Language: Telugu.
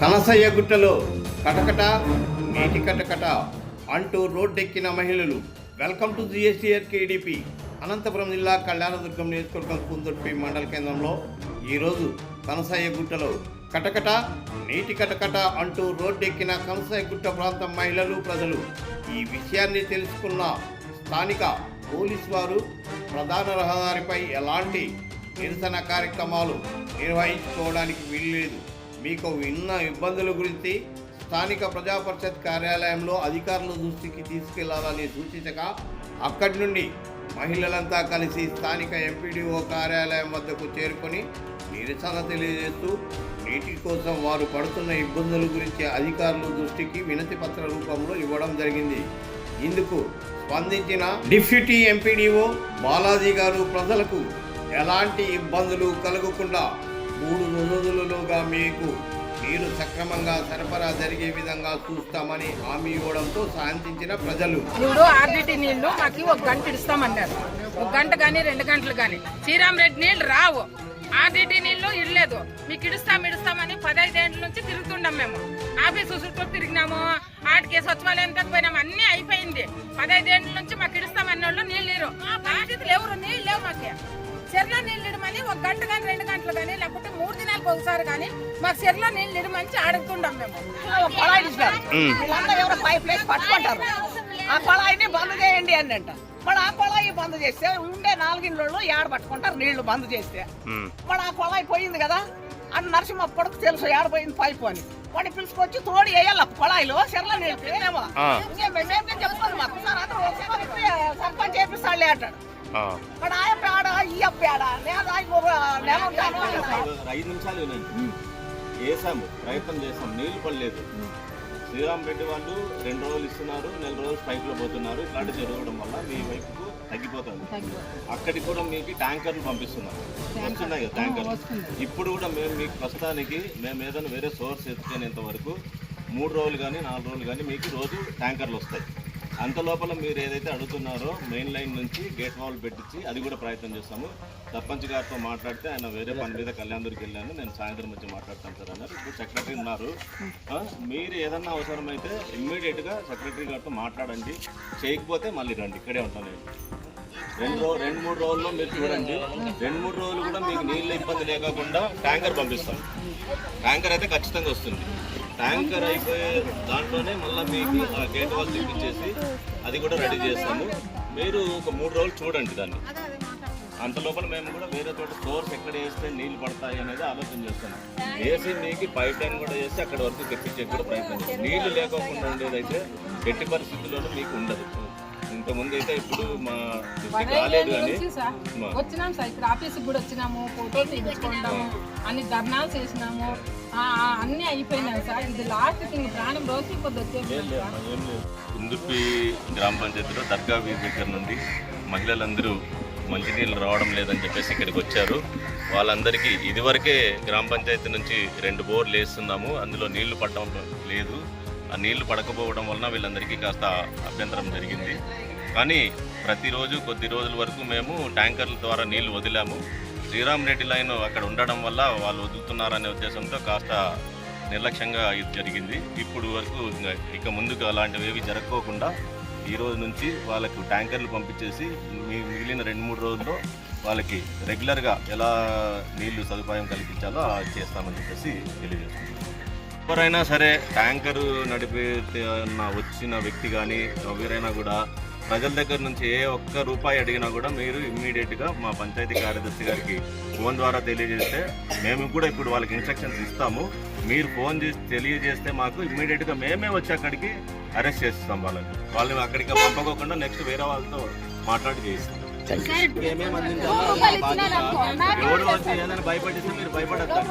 కనసయ్యగుట్టలో కటకట నీటి కటకట అంటూ రోడ్డెక్కిన మహిళలు. Welcome to GSTR KDP. Anantapur జిల్లా కళ్యాణదుర్గం నియోజకవర్గం కుందుర్పి మండల కేంద్రంలో ఈరోజు కనసయ్యగుట్టలో కటకట నీటి కటకట అంటూ రోడ్డెక్కిన కనసయ్యగుట్ట ప్రాంతం మహిళలు ప్రజలు. ఈ విషయాన్ని తెలుసుకున్న స్థానిక పోలీస్ వారు ప్రధాన రహదారిపై ఎలాంటి నిరసన కార్యక్రమాలు నిర్వహించుకోవడానికి వీల్లేదు. మీకు విన్న ఇబ్బందుల గురించి స్థానిక ప్రజా పరిషత్ కార్యాలయంలో అధికారుల దృష్టికి తీసుకెళ్ళాలని సూచించగా అక్కడి నుండి మహిళలంతా కలిసి స్థానిక ఎంపీడీఓ కార్యాలయం వద్దకు చేరుకొని నిరసన తెలియజేస్తూ నీటి కోసం వారు పడుతున్న ఇబ్బందుల గురించి అధికారుల దృష్టికి వినతి పత్ర రూపంలో ఇవ్వడం జరిగింది. ఇందుకు స్పందించిన డిప్యూటీ ఎంపీడీఓ బాలాజీ గారు ప్రజలకు ఎలాంటి ఇబ్బందులు కలగకుండా మూడు రోజులలోగా మీకు నీరు సక్రమంగా సరఫరా జరిగే విధంగా చూస్తామని హామీ ఇవ్వడంతో శాంతించిన ప్రజలు. ఇప్పుడు ఆర్డిటి నీళ్ళు మాకు ఒక గంట ఇస్తామన్నారు. ఒక గంట కానీ రెండు గంటలు కానీ శ్రీరామ్ రెడ్డి నీళ్ళు రావు. ఆర్డిటి నీళ్ళు ఇడలేదు. మీకు ఇడుస్తాం ఇడుస్తామని పదహైదేండ్ల నుంచి తిరుగుతున్నాం మేము. ఆఫీసు చుట్టూ తిరిగినాము. ఆటికే సచివాలయం తగ్గిపోయినాము అన్ని అయిపోయింది. పదహైదేండ్ల నుంచి మాకు ఇడుస్తామన్న వాళ్ళు నీళ్ళు లేరు. చెర్లో నీళ్ళు ఇడమని ఒక గంట కానీ రెండు గంటలు కానీ లేకపోతే మూడు దినాలకు ఒకసారి కానీ మాకు చెర్లో నీళ్ళు ఇడమని అడుగుతుండం మేము. వీళ్ళందరూ ఎవరో పైప్ లేసి పట్టుకుంటారు. ఆ కొళాయిని బంద్ చేయండి అని అంట. మరి ఆ కొళాయి బంద్ చేస్తే ఉండే నాలుగిండ్లు ఏడ పట్టుకుంటారు నీళ్ళు బంద్ చేస్తే. మరి ఆ కొళాయి పోయింది కదా అని నరసింహ కొడుకు తెలుసు ఏడ పోయింది పైపు అని. వాడిని పిలుచుకొచ్చి తోడి వేయాలి ఆ కొళాయిలో చెర్ల నీళ్ళు. ఏమో మేమేం చెప్తాను మాకు? సార్ అందరూ ఒకసారి సర్పంచ్ చేపిస్తాడులే అంటాడు. ఐదు నిమిషాలు వినండి. వేసాము ప్రయత్నం చేసాం నీళ్ళు పడలేదు. శ్రీరామ్ రెడ్డి వాళ్ళు రెండు రోజులు ఇస్తున్నారు నెల రోజులు స్ట్రైక్లో పోతున్నారు. ఇట్లాంటి జరగడం వల్ల మీ వైపుకు తగ్గిపోతుంది అక్కడికి కూడా మీకు ట్యాంకర్లు పంపిస్తున్నారు. వస్తున్నాయి కదా ట్యాంకర్లు. ఇప్పుడు కూడా మేము మీకు ప్రస్తుతానికి మేము ఏదైనా వేరే సోర్స్ ఎత్తుకునేంత వరకు మూడు రోజులు కానీ నాలుగు రోజులు కానీ మీకు రోజు ట్యాంకర్లు వస్తాయి. అంత లోపల మీరు ఏదైతే అడుగుతున్నారో మెయిన్ లైన్ నుంచి గేట్ వాల్ పెట్టించి అది కూడా ప్రయత్నం చేస్తాము. సర్పంచ్ గారితో మాట్లాడితే ఆయన వేరే పని మీద కళ్యాణ్దురికి వెళ్ళాను. నేను సాయంత్రం వచ్చి మాట్లాడతాను సార్ అన్నారు. ఇప్పుడు సెక్రటరీ ఉన్నారు. మీరు ఏదన్నా అవసరమైతే ఇమ్మీడియట్గా సెక్రటరీ గారితో మాట్లాడండి. చేయకపోతే మళ్ళీ రండి. ఇక్కడే ఉంటాను నేను. రెండు రోజు రెండు మూడు రోజుల్లో మీరు చూడండి. రెండు మూడు రోజులు కూడా మీకు నీళ్ళ ఇబ్బంది లేకుండా ట్యాంకర్ పంపిస్తాం. ట్యాంకర్ అయితే ఖచ్చితంగా వస్తుంది. ట్యాంకర్ అయిపోయే దాంట్లోనే మళ్ళీ మీకు ఆ గేట్ వాల్ తెప్పించేసి అది కూడా రెడీ చేస్తాము. మీరు ఒక మూడు రోజులు చూడండి దాన్ని. అంత లోపల మేము కూడా వేరే తోట సోర్స్ ఎక్కడ వేస్తే నీళ్ళు పడతాయి అనేది ఆలోచన చేస్తున్నాం వేసి మీకు పైప్ లైన్ కూడా వేసి అక్కడ వరకు తెప్పించే కూడా ప్రయత్నం నీళ్ళు లేకోకుండా ఉండేదైతే ఎట్టి పరిస్థితుల్లోనూ మీకు ఉండదు. ఇంతకుముందు అయితే ఇప్పుడు మా దృష్టికి రాలేదు మా- వచ్చినాం సార్. ఇక్కడ ఆఫీస్కి కూడా వచ్చినాము ఫోటోలు తీయించుకుంటాము అన్ని ధర్నాలు చేసినాము. అన్ని అయిపోయినాయి సార్. ఇది లాస్ట్ థింగ్ ప్రాణం రోజు కొద్ది సార్. కుందుర్పి గ్రామ పంచాయతీలో దర్గా వీధి దగ్గర నుండి మహిళలందరూ మంచినీళ్ళు రావడం లేదని చెప్పేసి ఇక్కడికి వచ్చారు. వాళ్ళందరికీ ఇదివరకే గ్రామ పంచాయతీ నుంచి రెండు బోర్లు వేస్తున్నాము. అందులో నీళ్ళు పడడం లేదు. ఆ నీళ్ళు పడకపోవడం వలన వీళ్ళందరికీ కాస్త అభ్యంతరం జరిగింది. కానీ ప్రతిరోజు కొద్ది రోజుల వరకు మేము ట్యాంకర్ల ద్వారా నీళ్ళు వదిలాము. శ్రీరామ్ రెడ్డి లైన్ అక్కడ ఉండడం వల్ల వాళ్ళు వదులుతున్నారనే ఉద్దేశంతో కాస్త నిర్లక్ష్యంగా ఇది జరిగింది. ఇప్పుడు వరకు ఇక ముందుకు అలాంటివి ఏవి జరగకోకుండా ఈ రోజు నుంచి వాళ్ళకు ట్యాంకర్లు పంపించేసి మిగిలిన రెండు మూడు రోజుల్లో వాళ్ళకి రెగ్యులర్గా ఎలా నీళ్ళు సదుపాయం కల్పించాలో అది చేస్తామని చెప్పేసి తెలియజేస్తున్నాం. ఎవరైనా సరే ట్యాంకరు నడిపే వచ్చిన వ్యక్తి కానీ ఎవరైనా కూడా ప్రజల దగ్గర నుంచి ఏ ఒక్క రూపాయి అడిగినా కూడా మీరు ఇమ్మీడియట్గా మా పంచాయతీ కార్యదర్శి గారికి ఫోన్ ద్వారా తెలియజేస్తే మేము కూడా ఇప్పుడు వాళ్ళకి ఇన్స్ట్రక్షన్స్ ఇస్తాము మీరు ఫోన్ చేసి తెలియజేస్తే మాకు ఇమ్మీడియట్గా మేమే వచ్చి అక్కడికి అరెస్ట్ చేస్తాం వాళ్ళని వాళ్ళని అక్కడికి పంపకోకుండా నెక్స్ట్ వేరే వాళ్ళతో మాట్లాడి చేయిస్తాం ఏమేమి ఎవరు వచ్చి ఏదైనా భయపడిస్తే మీరు భయపడతారు